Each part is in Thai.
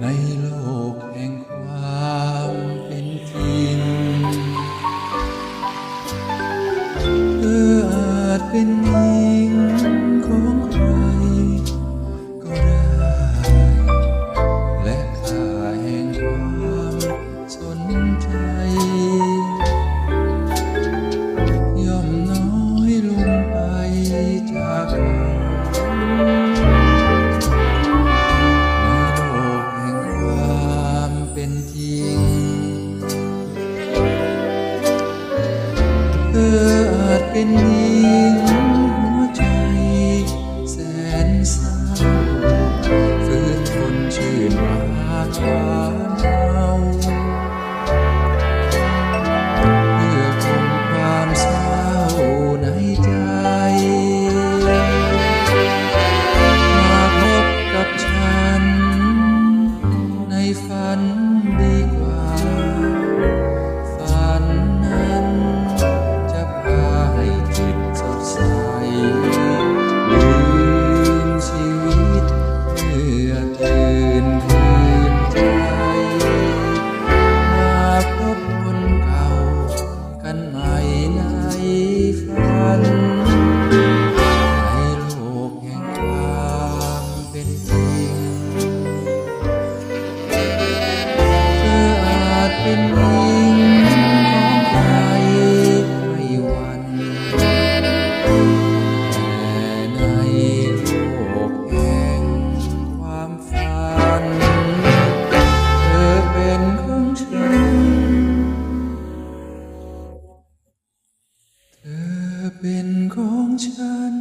ในโลกแห่งความเป็นจริงเธออาจเป็น been ในฝัน เป็นของฉัน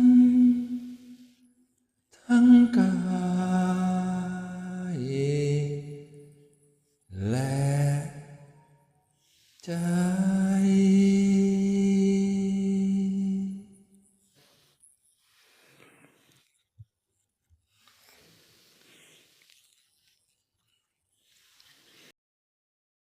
ทั้งกายและใจ